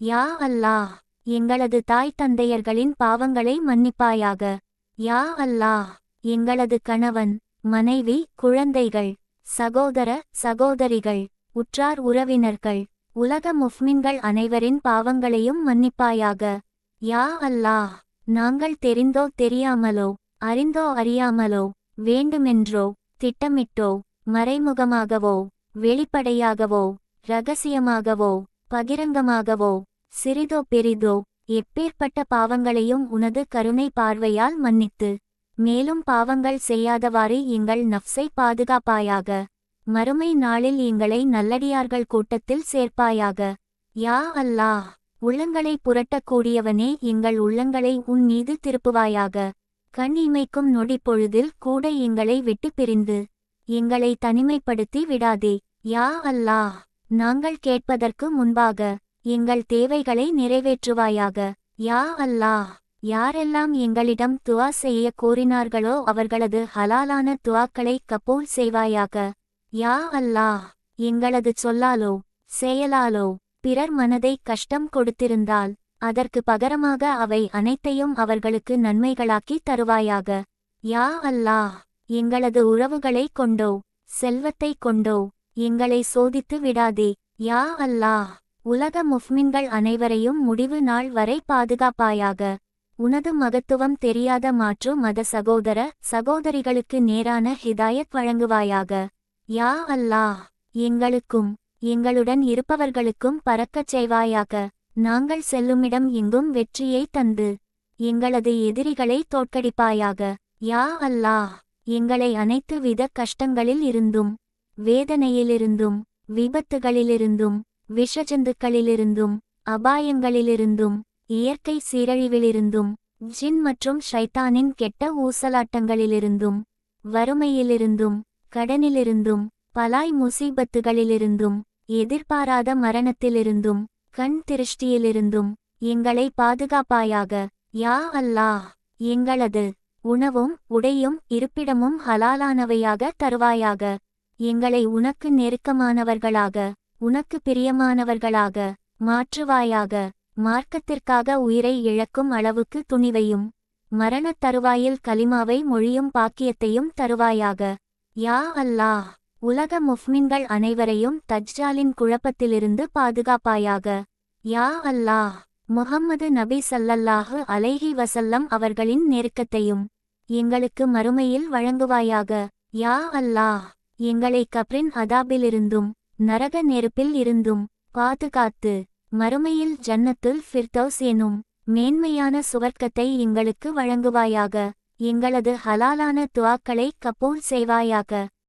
யா அல்லாஹ் எங்களது தாய் தந்தையர்களின் பாவங்களை மன்னிப்பாயாக. யா அல்லாஹ் எங்களது கணவன் மனைவி குழந்தைகள் சகோதர சகோதரிகள் உற்றார் உறவினர்கள் உலக முஃமின்கள் அனைவரின் பாவங்களையும் மன்னிப்பாயாக. யா அல்லாஹ் நாங்கள் தெரிந்தோ தெரியாமலோ அறிந்தோ அறியாமலோ வேண்டுமென்றோ திட்டமிட்டோ மறைமுகமாகவோ வெளிப்படையாகவோ ரகசியமாகவோ பகிரங்கமாகவோ சிறிதோ பெரிதோ எப்பேற்பட்ட பாவங்களையும் உனது கருணை பார்வையால் மன்னித்து மேலும் பாவங்கள் செய்யாதவாறு எங்கள் நஃப்ஸை பாதுகாப்பாயாக. மறுமை நாளில் எங்களை நல்லடியார்கள் கூட்டத்தில் சேர்ப்பாயாக. யா அல்லாஹ் உள்ளங்களை புரட்டக்கூடியவனே எங்கள் உள்ளங்களை உன் மீது திருப்புவாயாக. கண் இமைக்கும் நொடி பொழுதில் கூட எங்களை விட்டு பிரிந்து எங்களை தனிமைப்படுத்தி விடாதே. யா அல்லாஹ் நாங்கள் கேட்பதற்கு முன்பாக எங்கள் தேவைகளை நிறைவேற்றுவாயாக. யா அல்லாஹ் யாரெல்லாம் எங்களிடம் துவா செய்ய கோரினார்களோ அவர்களது ஹலாலான துவாக்களை கபூல் செய்வாயாக. யா அல்லாஹ் எங்களது சொல்லாலோ செயலாலோ பிறர் மனதை கஷ்டம் கொடுத்திருந்தால் அதற்கு பகரமாக அவை அனைத்தையும் அவர்களுக்கு நன்மைகளாக்கி தருவாயாக. யா அல்லாஹ் எங்களது உறவுகளை கொண்டோ செல்வத்தை கொண்டோ எங்களை சோதித்து விடாதே. யா அல்லாஹ் உலக முஃமின்கள் அனைவரையும் முடிவு நாள் வரை பாதுகாப்பாயாக. உனது மகத்துவம் தெரியாத மாற்று மத சகோதர சகோதரிகளுக்கு நேரான ஹிதாயத் வழங்குவாயாக. யா அல்லாஹ்! எங்களுக்கும் எங்களுடன் இருப்பவர்களுக்கும் பறக்கச் செய்வாயாக. நாங்கள் செல்லுமிடம் எங்கும் வெற்றியை தந்து எங்களது எதிரிகளை தோற்கடிப்பாயாக. யா அல்லாஹ்! எங்களை அனைத்து வித கஷ்டங்களில் இருந்தும் வேதனையிலிருந்தும் விபத்துகளிலிருந்தும் விஷஜந்துக்களிலிருந்தும் அபாயங்களிலிருந்தும் இயற்கை சீரழிவிலிருந்தும் ஜின் மற்றும் ஷைத்தானின் கெட்ட ஊசலாட்டங்களிலிருந்தும் வறுமையிலிருந்தும் கடனிலிருந்தும் பலாய் முசீபத்துகளிலிருந்தும் எதிர்பாராத மரணத்திலிருந்தும் கண் திருஷ்டியிலிருந்தும் எங்களை பாதுகாப்பாயாக யா அல்லாஹ் எங்களது உணவும் உடையும் இருப்பிடமும் ஹலாலானவையாக தருவாயாக எங்களை உனக்கு நெருக்கமானவர்களாக உனக்கு பிரியமானவர்களாக மாற்றுவாயாக மார்க்கத்திற்காக உயிரை இழக்கும் அளவுக்கு துணிவையும் மரணத் தருவாயில் கலிமாவை மொழியும் பாக்கியத்தையும் தருவாயாக. யா அல்லாஹ் உலக முஃமின்கள் அனைவரையும் தஜ்ஜாலின் குழப்பத்திலிருந்து பாதுகாப்பாயாக. யா அல்லாஹ் முஹம்மது நபி சல்லல்லாஹு அலைஹி வசல்லம் அவர்களின் நெருக்கத்தையும் எங்களுக்கு மறுமையில் வழங்குவாயாக. யா அல்லாஹ் எங்களை கப்ரின் அதாபிலிருந்தும் நரக நெருப்பில் இருந்தும் பாதுகாத்து மறுமையில் ஜன்னத்துல் ஃபிர்தௌஸ் எனும் மேன்மையான சுவர்க்கத்தை எங்களுக்கு வழங்குவாயாக எங்களது ஹலாலான துவாக்களை கபூல் செய்வாயாக.